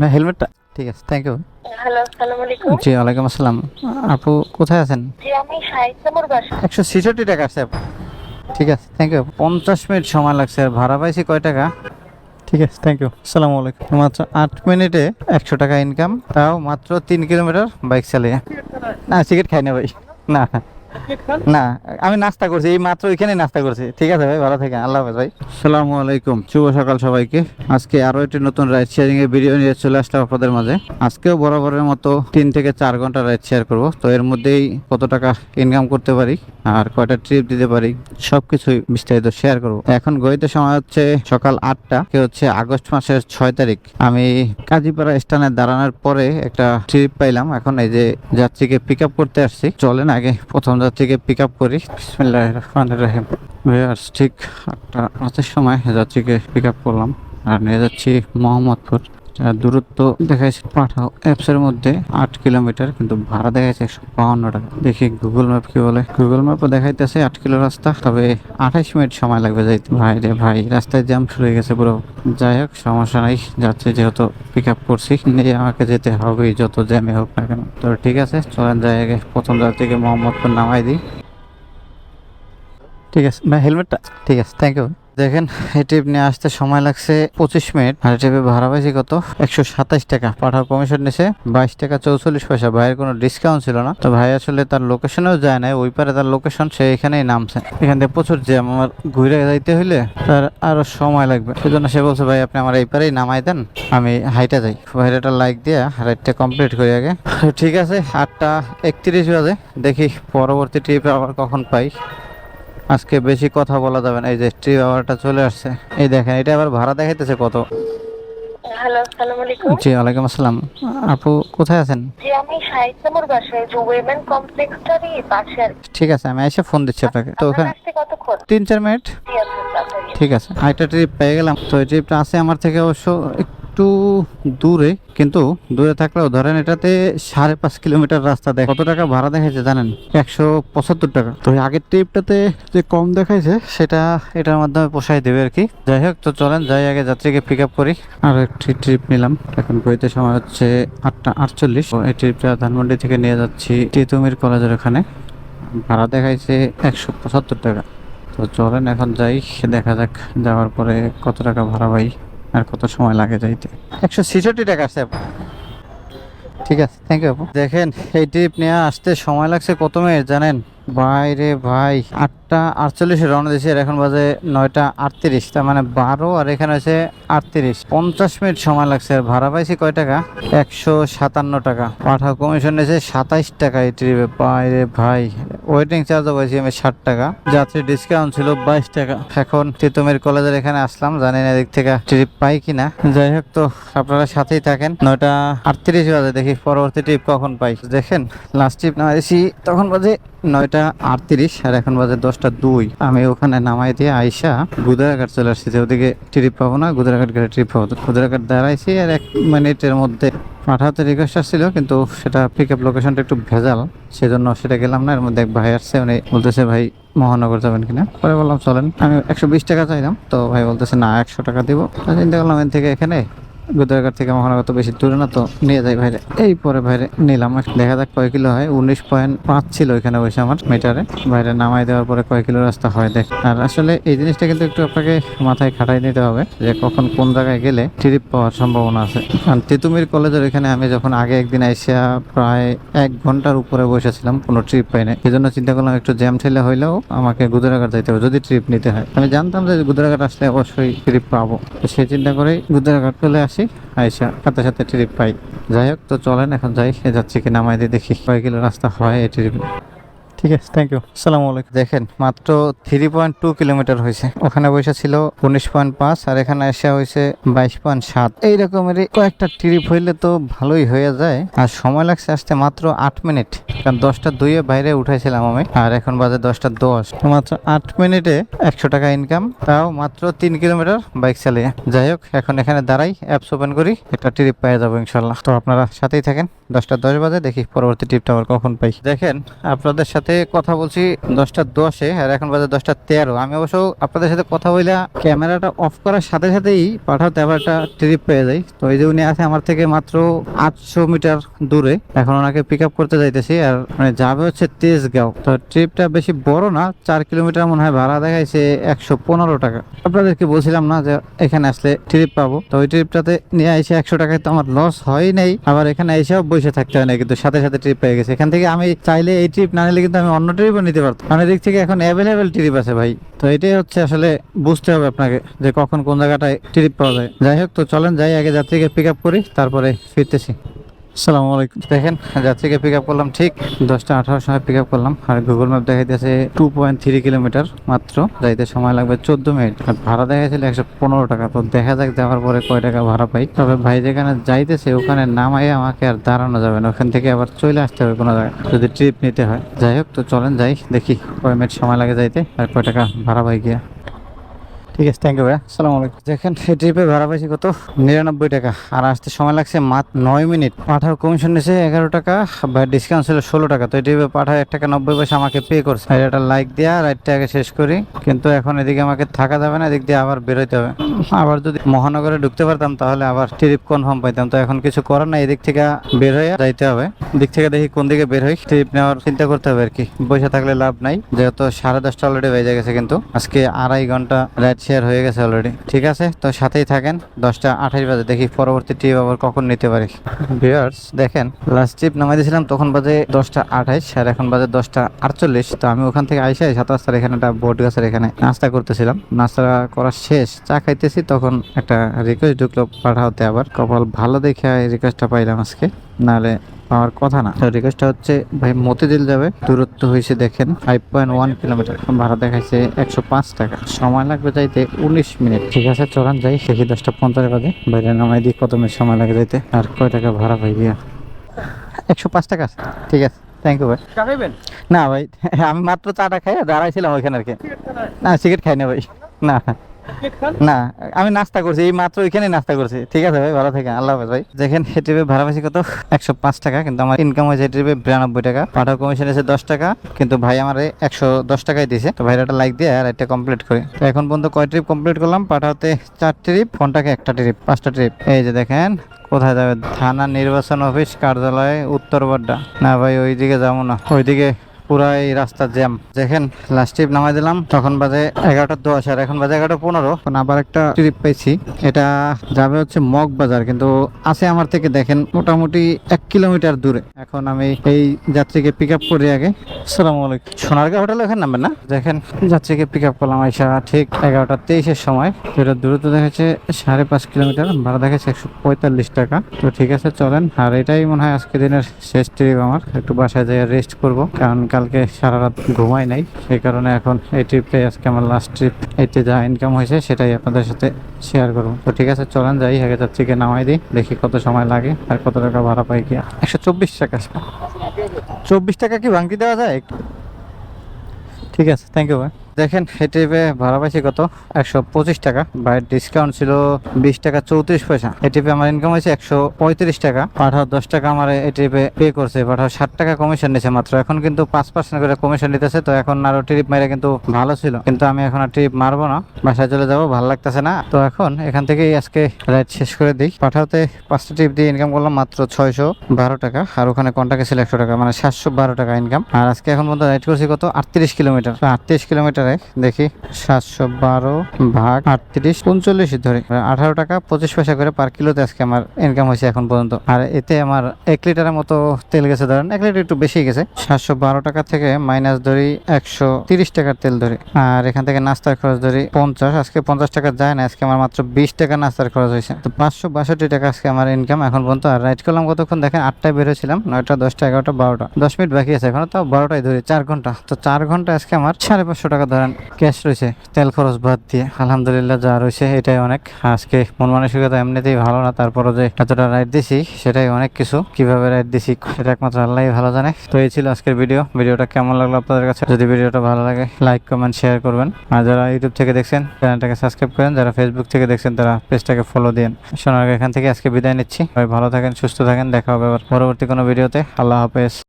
না হেলমেটটা। ঠিক আছে থ্যাংক ইউ হ্যালো আসসালামু আলাইকুম। জি ওয়ালাইকুম আসসালাম। আপু কোথায় আছেন? জি আমি শাহিদ নম্বর বাসা। একশো ছেষট্টি টাকা আছে আপু। ঠিক আছে থ্যাংক ইউ পঞ্চাশ মিনিট সময় লাগছে আর ভাড়া পাইছি কয় টাকা? ঠিক আছে থ্যাংক ইউ সালাম আলাইকুম। মাত্র আট মিনিটে একশো টাকা ইনকাম তাও মাত্র তিন কিলোমিটার বাইক চালিয়ে। না সিগারেট খাই না ভাই। না। না, আমি নাস্তা করছি, এই মাত্র এখানে নাস্তা করছি। ঠিক আছে ভাই, ভালো থাকেন, আল্লাহ হাফেজ ভাই। সালামু আলাইকুম, শুভ সকাল সবাইকে। আজকে আরও একটি নতুন রাইড শেয়ারিং এর ভিডিও নিয়ে চলে আসলাম আপনাদের মাঝে। আজকেও বরাবরের মতো তিন থেকে চার ঘণ্টা রাইড শেয়ার করব। তো এর মধ্যেই কত টাকা ইনকাম করতে পারি আর কয়টা ট্রিপ দিতে পারি, সবকিছুই বিস্তারিত শেয়ার করব। এখন গড়িতে সময় হচ্ছে সকাল আটটা, কে হচ্ছে আগস্ট মাসের ছয় তারিখ। আমি কাজীপাড়া স্থানে দাঁড়ানোর পরে একটা ট্রিপ পাইলাম। এখন এই যে যাত্রীকে পিক আপ করতে আসছি, চলেন আগে প্রথম যাত্রীকে পিক আপ করি। বিসমিল্লাহ রহমান ঠিক আটটা রাতের সময় যাত্রীকে পিক আপ করলাম। আর নিয়ে যাচ্ছি মোহাম্মদপুর। দূরত্ব দেখাইছে পাঠাও অ্যাপসের মধ্যে আট কিলোমিটার কিন্তু ভাড়া দেখাইছে একশো বাউন্ন টাকা। দেখি গুগল ম্যাপ কি বলে? গুগল ম্যাপও দেখাইতেছে আট কিলো রাস্তা, তবে আঠাইশ মিনিট সময় লাগবে যাইতে। ভাই রে ভাই, রাস্তায় জ্যাম শুরু হয়ে গেছে পুরো। যাই হোক, সমস্যা নাই, যাচ্ছে যেহেতু পিক আপ করছি। নিয়ে আমাকে যেতে হবেই যত জ্যামে হোক না কেন। তো ঠিক আছে, চলেন যাই আগে। প্রথম যাত্রীকে মোহাম্মদপুর নামাই দিই। ঠিক আছে, ভাই হেলমেটটা ঠিক আছে থ্যাংক ইউ দেখেন, এই ট্রিপ নিয়ে আসতে সময় লাগছে পঁচিশ মিনিট। আর ট্রিপে ভাড়া পাইছি কত একশো সাতাইশ টাকা। পাঠাও কমিশন নিছে, বাইশ টাকা চৌচল্লিশ পয়সা। ভাইয়ের কোনো ডিসকাউন্ট ছিল না। তো ভাই আসলে তার লোকেশনেও যায় না ওই পারে তার লোকেশন সে এখানেই নামছে। এখান থেকে প্রচুর জ্যাম। আমার ঘুরে যাইতে হইলে তার আরও সময় লাগবে। সেজন্য সে বলছে, ভাই, আপনি আমার এই পারেই নামাই দেন। আমি হাইটা যাই। ভাইয়ের একটা লাইক দিয়ে রাইডটা কমপ্লিট করি আগে। ঠিক আছে, আটটা একত্রিশ বাজে। দেখি পরবর্তী ট্রিপে আবার কখন পাই। আজকে বেশি কথা বলা যাবে না। এই যে ট্রিপ আবারটা চলে আসছে। এই দেখেন এটা আবার ভাড়া দেখাইতেছে কত? হ্যালো আসসালামু আলাইকুম। জি ওয়ালাইকুম আসসালাম। আপু কোথায় আছেন? জি আমি শাহিদ বাসায় যে উইমেন কমপ্লেক্সটারই পাশে ঠিক আছে আমি এসে ফোন দিচ্ছি আপনাকে। তো ওখানে আসতে কতক্ষণ? তিন চার মিনিট আচ্ছা তাড়াতাড়ি। ঠিক আছে আরেকটা ট্রিপ পেয়ে গেলাম। তো এই ট্রিপটা আছে আমার থেকে অবশ্য একটু দূরে, কিন্তু দূরে থাকলেও ধরেন এটাতে সাড়ে পাঁচ কিলোমিটার রাস্তা দেখ কত টাকা ভাড়া দেখাইছে জানেন? একশো পঁচাত্তর টাকা। তো আগের ট্রিপটাতে যে কম দেখাইছে, সেটা এটার মাধ্যমে পোষাই দেবে আর কি। যাই হোক, তো চলেন, যাই আগে যাত্রীকে পিক আপ করি। আর একটি ট্রিপ নিলাম। এখন বইতে সময় হচ্ছে আটটা আটচল্লিশ। এই ট্রিপটা ধানমন্ডি থেকে নিয়ে যাচ্ছি তিতুমির কলেজের ওখানে। ভাড়া দেখাইছে একশো পঁচাত্তর টাকা। তো চলেন, এখন যাই, দেখা যাক, যাওয়ার পরে কত টাকা ভাড়া পাই। আর কত সময় লাগে যাইতে? একশো ছেষট্টি টাকা আছে ঠিক আছে থ্যাংক ইউ আপু। দেখেন, এই ট্রিপ নিয়ে আসতে সময় লাগছে কত মিনিট, জানেন? ভাই রে ভাই, আটটা আটচল্লিশে রওনা দিয়েছি এখন বাজে নয়টা আটত্রিশ। তার মানে বারো, আর এখানে হচ্ছে আটত্রিশ। পঞ্চাশ মিনিট সময় লাগছে, আর ভাড়া পাইছি কয় টাকা? একশো সাতান্ন টাকা। পাঠাও কমিশন এসে সাতাইশ টাকা এই ট্রিপে ভাই রে ভাই ওয়েটিং চার্জও পাইছি আমি ষাট টাকা। যাত্রী ডিসকাউন্ট ছিল বাইশ টাকা। এখন তিতুমির কলেজের এখানে আসলাম, জানি না এদিক থেকে ট্রিপ পাই কিনা। যাই হোক তো, আপনারা সাথেই থাকেন। নয়টা আটত্রিশ বাজে, দেখি পরবর্তী ট্রিপ কখন পাই। দেখেন লাস্ট ট্রিপ না, এসি, তখন বাজে নয়টা আটত্রিশ আর এখন বাজে দশটা দুই। আমি ওখানে নামাই দিয়ে আইসা গুদারাঘাট চলে আসছি, যে ওদিকে ট্রিপ পাবো না, গুদারাঘাট গেলে ট্রিপ পাবো। গুদারাঘাট দাঁড়াইছি আর এক মিনিটের মধ্যে পাঠাতে রিকোয়েস্ট আসছিল, কিন্তু সেটা পিক আপ লোকেশনটা একটু ভেজাল, সেজন্য সেটা গেলাম না। এর মধ্যে এক ভাই আসছে, উনি বলতেছে, ভাই, মহানগর যাবেন কিনা? পরে বললাম, চলেন। আমি একশো বিশ টাকা চাইলাম, তো ভাই বলতেছে, না, একশো টাকা দিব। চিন্তা করলাম এখান থেকে এখানে গুদারাঘাট থেকে মহানগর তো বেশি দূরে না তো নিয়ে যাই ভাইরে। এই পরে ভাইরে নিলাম। দেখা যাক কয় কিলো হয়। উনিশ পয়েন্ট পাঁচ ছিল এখানে বসে আমার মিটারে বাইরে নামাই দেওয়ার পরে কয় কিলো রাস্তা হয় দেখ। আর আসলে এই জিনিসটা কিন্তু একটু আপনাকে মাথায় খাটাই নিতে হবে যে কখন কোন জায়গায় গেলে ট্রিপ পাওয়ার সম্ভাবনা আছে। কারণ তিতুমির কলেজের এখানে আমি যখন আগে একদিন আইসা প্রায় এক ঘণ্টার উপরে বসেছিলাম, কোনো ট্রিপ পাই না এই জন্য চিন্তা করলাম একটু জ্যাম ঠেলে হইলেও আমাকে গুদারাঘাট যাইতে হবে। যদি ট্রিপ নিতে হয়। আমি জানতাম যে গুদারাঘাট আসলে অবশ্যই ট্রিপ পাবো। সেই চিন্তা করেই গুদারাঘাট চলে আসি। আইসা সাথে সাথে ট্রিপ পাই। যাই হোক, তো চলেন, এখন যাই। যাচ্ছি কি নামাই দিয়ে দেখি। কয় কিলো রাস্তা হয়, এই ট্রিপ ঠিক আছে থ্যাংক ইউ সালাম আলাইকুম। দেখেন, মাত্র থ্রি পয়েন্ট টু কিলোমিটার হয়েছে। ওখানে বসে ছিল উনিশ পয়েন্ট পাঁচ, আর এখানে এসে হয়েছে বাইশ পয়েন্ট সাত। এইরকমেরই কয়েকটা ট্রিপ হইলে তো ভালোই হয়ে যায়। আর সময় লাগছে আসতে মাত্র আট মিনিট কারণ দশটা দুইয়ে বাইরে উঠেছিলাম আমি, আর এখন বাজে দশটা দশ। মাত্র আট মিনিটে একশো টাকা ইনকাম তাও মাত্র তিন কিলোমিটার বাইক চালিয়ে। যাই হোক, এখন এখানে দাঁড়াই অ্যাপস ওপেন করি, একটা ট্রিপ পেয়ে যাব ইনশাল্লাহ তো আপনারা সাথেই থাকেন, দশটা দশ বাজে, দেখি পরবর্তী ট্রিপটা আবার কখন পাই। দেখেন, আপনাদের সাথে সাথে কথা বলছি দশটা দশে আর এখন বাজে দশটা তেরো। আমি অবশ্য আপনাদের সাথে কথা বলে ক্যামেরাটা অফ করার সাথে সাথেই পাঠাতে আবার একটা ট্রিপ পেয়ে যাই। তো এই যে উনি আছে আমার থেকে মাত্র আটশো মিটার দূরে। এখন ওনাকে পিক আপ করতে যাইতেছি আর মানে যাবে হচ্ছে তেজগাঁও। তো ট্রিপটা বেশি বড় না, চার কিলোমিটার মনে হয় ভাড়া দেখাইছে একশো পনেরো টাকা। আপনাদেরকে বলছিলাম না যে এখানে আসলে ট্রিপ পাবো। তো ওই ট্রিপটাতে নিয়ে এসে একশো টাকায় তো আমার লস হয় নাই। আবার এখানে এসেও বসে থাকতে হয় না, কিন্তু সাথে সাথে ট্রিপ পেয়ে গেছে। এখান থেকে আমি চাইলে এই ট্রিপ না নিলে কিন্তু আমি অন্য ট্রিপও নিতে পারতাম। মানে দিক থেকে এখন অ্যাভেলেবেল ট্রিপ আছে ভাই। তো এটাই হচ্ছে আসলে বুঝতে হবে আপনাকে যে কখন কোন জায়গাটায় ট্রিপ পাওয়া যায়। যাই হোক, তো চলেন, যাই আগে যাত্রীকে পিক আপ করি, তারপরে ফিরতেছি। আসসালামু আলাইকুম। দেখেন যাত্রীকে পিক আপ করলাম, ঠিক দশটা আঠারোর সময় পিক আপ করলাম। আর গুগল ম্যাপ দেখাইতেছে টু পয়েন্ট থ্রি কিলোমিটার মাত্র। যাইতে সময় লাগবে চোদ্দ মিনিট। আর ভাড়া দেখাইছিল একশো পনেরো টাকা। তো দেখা যাক দেওয়ার পরে কয় টাকা ভাড়া পাই। তবে ভাই যেখানে যাইতেছে, ওখানে নামাই আমাকে আর দাঁড়ানো যাবে না। ওখান থেকে আবার চলে আসতে হবে কোনো জায়গায়, যদি ট্রিপ নিতে হয়। যাই হোক, তো চলেন, যাই দেখি কয় মিনিট সময় লাগে যাইতে আর কয় টাকা ভাড়া পাই গিয়া। ঠিক আছে থ্যাংক ইউ ভাইয়া। সালাম আলাইকুম দেখেন এই ট্রিপে ভাড়া পাইছি কত? নিরানব্বই টাকা। আর আসতে সময় লাগছে মাত্র নয় মিনিট। পাঠাও কমিশন নিছে এগারো টাকা বা ডিসকাউন্ট ছিল ষোলো টাকা। তো এই ট্রিপে পাঠাও এক টাকা নব্বই পয়সা আমাকে পে করছে। এটা লাইক দিয়া রাইডটা আগে শেষ করি। কিন্তু এখন এদিকে আমাকে থাকা যাবে না, এদিক দিয়ে আবার বেরোতে হবে। আবার যদি মহানগরে ঢুকতে পারতাম, তাহলে আবার ট্রিপ কনফার্ম পাইতাম। তো এখন কিছু করার নাই, এদিক থেকে বের হয়ে যাইতে হবে। দিক থেকে দেখি কোন দিকে বের হই। ট্রিপ নেওয়ার চিন্তা করতে হবে আর কি। পয়সা থাকলে লাভ নাই। যেহেতু সাড়ে দশটা অলরেডি বেজে গেছে কিন্তু। আজকে আড়াই ঘণ্টা রাইড শেয়ার হয়ে গেছে অলরেডি ঠিক আছে? তো সাথেই থাকেন। দশটা আঠাশ বাজে। দেখি পরবর্তী ট্রিপ আবার কখন নিতে পারি। ভিউয়ার্স দেখেন লাস্ট ট্রিপ নামাই দিয়েছিলাম তখন বাজে দশটা আঠাইশ আর এখন বাজে দশটা আটচল্লিশ। তো আমি ওখান থেকে আইসে সাত রাস্তার এখানে একটা বোট গাছের এখানে নাস্তা করতেছিলাম। নাস্তা করা শেষ। চা খাইতেছি তখন একটা রিকোয়েস্ট ঢুকলো পাঠাতে আবার। কপাল ভালো দেখে রিকোয়েস্টটা পাইলাম আজকে। নাহলে পাওয়ার কথা না। তো রিকোয়েস্টটা হচ্ছে ভাই মতিঝিল যাবে। দূরত্ব হয়েছে দেখেন ফাইভ পয়েন্ট ওয়ান কিলোমিটার ভাড়া দেখাইছে একশো পাঁচ টাকা। সময় লাগবে যাইতে উনিশ মিনিট। ঠিক আছে চলান যাই দেখি দশটা পঞ্চাশ বাজে। বাইরে নামাই দিই কত মিনিট সময় লাগে যাইতে। আর কয় টাকা ভাড়া ভাই গিয়া একশো পাঁচ টাকা ঠিক আছে থ্যাংক ইউ ভাই। খাইবেন? না ভাই আমি মাত্র চাটা খাই দাঁড়াইছিলাম ওইখানে আর কি। না সিগারেট খাই না ভাই। না। না, আমি নাস্তা করছি, এই মাত্র ওইখানে নাস্তা করছি। ঠিক আছে ভাই, ভালো থাকেন, আল্লাহ হাফেজ ভাই। এই ট্রিপে ভাড়া বেশি কত? একশো পাঁচ টাকা, কিন্তু আমার ইনকাম হয়েছে ট্রিপে বিরানব্বই টাকা। পাঠাও কমিশন এসে দশ টাকা, কিন্তু ভাই আমার একশো দশ টাকাই দিয়েছে। তো ভাইরা একটা লাইক দিয়ে আর একটা কমপ্লিট করি। তো এখন পর্যন্ত কয় ট্রিপ কমপ্লিট করলাম? পাঠাতে চার ট্রিপ ফোনটাকে একটা ট্রিপ পাঁচটা ট্রিপ এই যে দেখেন, কোথায় যাবে? থানা নির্বাচন অফিস কার্যালয়, উত্তর বাড্ডা। না ভাই, ওইদিকে যাব না। ওইদিকে পুরা এই রাস্তা জ্যাম। দেখেন লাস্ট ট্রিপ নামাই দিলাম তখন বাজে এগারোটা দশ আর এখন বাজে এগারোটা পনেরো। এখন আবার একটা ট্রিপ পেয়েছি। এটা যাবে হচ্ছে মগ বাজার কিন্তু আছে আমার থেকে দেখেন মোটামুটি এক কিলোমিটার দূরে। এখন আমি এই যাত্রীকে পিক আপ করি আগে। সালামু আলাইকুম। সোনারগাঁ হোটেলে ওখানে নামবেন না? দেখেন যাত্রীকে পিক আপ করলাম আইসা ঠিক এগারোটা তেইশের সময়। এটা দূরত্ব দেখাচ্ছে সাড়ে পাঁচ কিলোমিটার ভাড়া দেখাচ্ছে একশো পঁয়তাল্লিশ টাকা। তো ঠিক আছে চলেন। আর এটাই মনে হয় আজকে দিনের শেষ ট্রিপ আমার। একটু বাসায় যেয়ে রেস্ট করব কারণ কালকে সারা রাত ঘুমাই নাই, সেই কারণে এখন এই ট্রিপটাই আজকে আমার লাস্ট ট্রিপ এতে যা ইনকাম হয়েছে সেটাই আপনাদের সাথে শেয়ার করব। তো ঠিক আছে, চলেন যাই, আগে যাত্রীকে নামাই দিই, দেখি কত সময় লাগে আর কত টাকা ভাড়া পাই কি। একশো চব্বিশ টাকা। চব্বিশ টাকা কি ভাঙতি দেওয়া যায়? ঠিক আছে থ্যাংক ইউ ভাই দেখেন ট্রিপে ভাড়া পাইছি কত? একশো পঁচিশ টাকা। বাইরের ডিসকাউন্ট ছিল বিশ টাকা চৌত্রিশ পয়সা। ট্রিপে আমার ইনকাম হয়েছে একশো পঁয়ত্রিশ টাকা। পাঠাও দশ টাকা আমার ট্রিপে পে করছে। পাঠাও ষাট টাকা কমিশন নিছে মাত্র। এখন কিন্তু পাঁচ পার্সেন্ট করে কমিশন নিতেছে। তো এখন আরও ট্রিপ মেরে কিন্তু ভালো ছিল। কিন্তু আমি এখন আর ট্রিপ মারবো না। বাসায় চলে যাব, ভালো লাগতেছে না। তো এখন এখান থেকেই আজকে রাইড শেষ করে দিই। পাঠাতে পাঁচটা ট্রিপ দিয়ে ইনকাম করলাম মাত্র ছয়শো বারো টাকা। আর ওখানে কন্টাক্টে ছিল একশো টাকা। মানে সাতশো বারো টাকা ইনকাম আর আজকে এখন পর্যন্ত রাইড করছি কত? আটত্রিশ কিলোমিটার। আটত্রিশ কিলোমিটারে দেখি, সাতশো বারো ভাগ আটত্রিশ, উনচল্লিশ ধরে। আঠারো টাকা, পঁচিশ পয়সা করে পার কিলোতে আজকে আমার ইনকাম হয়েছে এখন পর্যন্ত। আর এতে আমার এক লিটারের মতো তেল গেছে, ধরেন, এক লিটার একটু বেশি গেছে। সাতশো বারো টাকা থেকে মাইনাস ধরি, একশো তিরিশ টাকার তেল ধরি। আর এখান থেকে নাস্তার খরচ ধরি, পঞ্চাশ। আজকে পঞ্চাশ টাকা যায় না, আজকে আমার মাত্র বিশ টাকা নাস্তার খরচ হয়েছে। তো পাঁচশো বাষট্টি টাকা আজকে আমার ইনকাম এখন পর্যন্ত। আর রাইড করলাম কতক্ষণ? দেখেন, আটটায় বেরোছিলাম নয়টা, দশটা, এগারোটা, বারোটা। দশ মিনিট বাকি আছে এখন তো বারোটায় ধরি, চার ঘণ্টা। তো চার ঘণ্টা আজকে আমার সাড়ে পাঁচশো টাকা ধরেন ক্যাশ রয়েছে, তেল খরচ বাদ দিয়ে আলহামদুলিল্লাহ যা রয়েছে এটাই অনেক। আজকে মন মানসিকতা এমনিতেই ভালো না, তারপরও যে এতটা রাইড দিছি সেটাই অনেক কিছু। কীভাবে রাইড দিছি সেটা একমাত্র আল্লাহ ভালো জানে। তো এই ছিল আজকের ভিডিও ভিডিওটা কেমন লাগল আপনাদের কাছে? যদি ভিডিওটা ভালো লাগে লাইক কমেন্ট শেয়ার করবেন। আর যারা ইউটিউব থেকে দেখছেন চ্যানেলটাকে সাবস্ক্রাইব করেন। যারা ফেসবুক থেকে দেখছেন, তারা পেজটাকে ফলো দিন শোনার এখান থেকে আজকে বিদায় নিচ্ছি। ভালো থাকেন, সুস্থ থাকেন। দেখা হবে আবার পরবর্তী কোনো ভিডিওতে আল্লাহ হাফেজ।